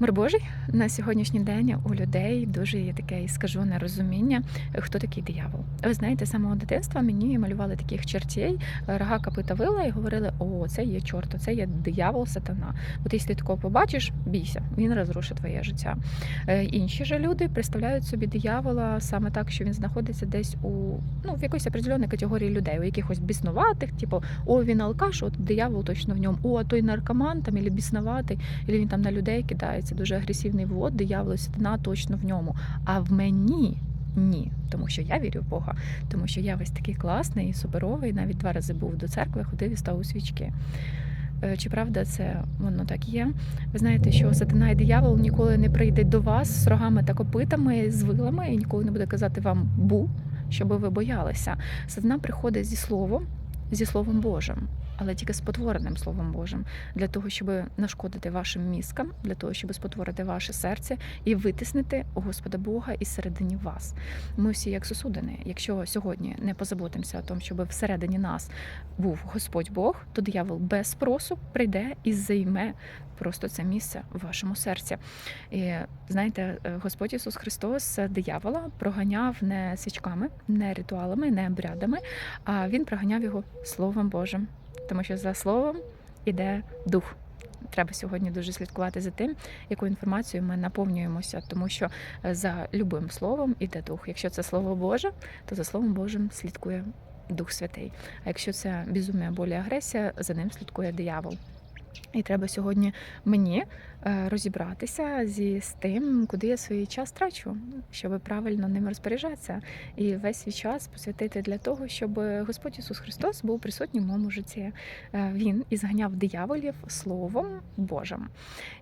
Мир Божий на сьогоднішній день у людей дуже є таке іскажене розуміння, хто такий диявол. Ви знаєте, з самого дитинства мені малювали таких чертей, рога копита вила і говорили: о, це є чорт, це є диявол, сатана. Якщо ти такого побачиш, бійся, він розрушить твоє життя. Е, Інші ж люди представляють собі диявола саме так, що він знаходиться десь у ну в якоїсь определеній категорії людей, у якихось біснуватих, типу, о, він алкаш, от диявол точно в ньому, о, а той наркоман там, або біснуватий, або він там на людей кидається, дуже агресивний вод, диявол, сатана точно в ньому. А в мені ні, тому що я вірю в Бога, тому що я весь такий класний суперовий. Навіть два рази був до церкви, ходив і став у свічки. Е, Чи правда це воно так є? Ви знаєте, що сатана і диявол ніколи не прийде до вас з рогами та копитами, з вилами і ніколи не буде казати вам бу, щоб ви боялися. Сатана приходить зі словом, зі Словом Божим, але тільки спотвореним Словом Божим, для того, щоб нашкодити вашим мізкам, для того, щоб спотворити ваше серце і витиснити Господа Бога із середині вас. Ми всі як сусудини. Якщо сьогодні не позаботимося о тому, щоб всередині нас був Господь Бог, то диявол без спросу прийде і займе просто це місце в вашому серці. І знаєте, е, Господь Ісус Христос диявола проганяв не свічками, не ритуалами, не обрядами, а він проганяв його Словом Божим, тому що за словом іде дух. Треба сьогодні дуже слідкувати за тим, яку інформацію ми наповнюємося, тому що е, за любим словом іде дух. Якщо це слово Боже, то за словом Божим слідкує Дух Святий. А якщо це безумія, болі, агресія, за ним слідкує диявол. І треба сьогодні мені е, розібратися зі з тим, куди я свій час трачу, щоб правильно ним розпоряджатися, і весь свій час посвятити для того, щоб Господь Ісус Христос був присутній в моєму житті. Е, Він ізганяв дияволів Словом Божим.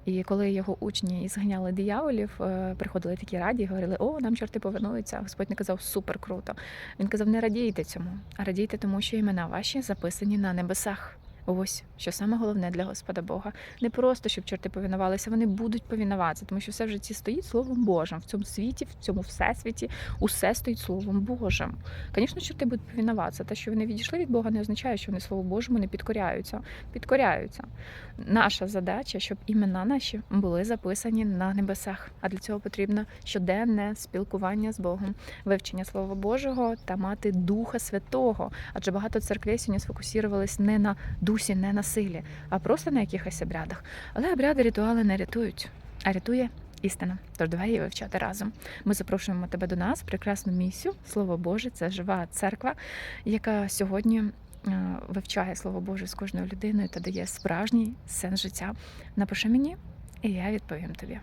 І коли його учні ізганяли дияволів, е, приходили такі раді, говорили: О, нам чорти повернуться. Господь не казав супер круто. Він казав: не радійте цьому, а радійте тому, що імена ваші записані на небесах. Ось що саме головне для Господа Бога. Не просто щоб чорти повінувалися, вони будуть повінуватися, тому що все в житті стоїть Словом Божим. В цьому світі, в цьому всесвіті, усе стоїть Словом Божим. Звісно, чорти будуть повінуватися. Те, що вони відійшли від Бога, не означає, що вони Слову Божому не підкоряються. Підкоряються. Наша задача, щоб імена наші були записані на небесах. А для цього потрібно щоденне спілкування з Богом, вивчення Слова Божого та мати Духа Святого. Адже багато церквей сьогодні сфокусувались не на дусі, не на силі, а просто на якихось обрядах. Але обряди, ритуали не рятують, а рятує істина. Тож давай її вивчати разом. Ми запрошуємо тебе до нас, в прекрасну місію. Слово Боже, це жива церква, яка сьогодні. е, Вивчає слово Боже з кожною людиною та дає справжній сенс життя. Напиши мені, і я відповім тобі.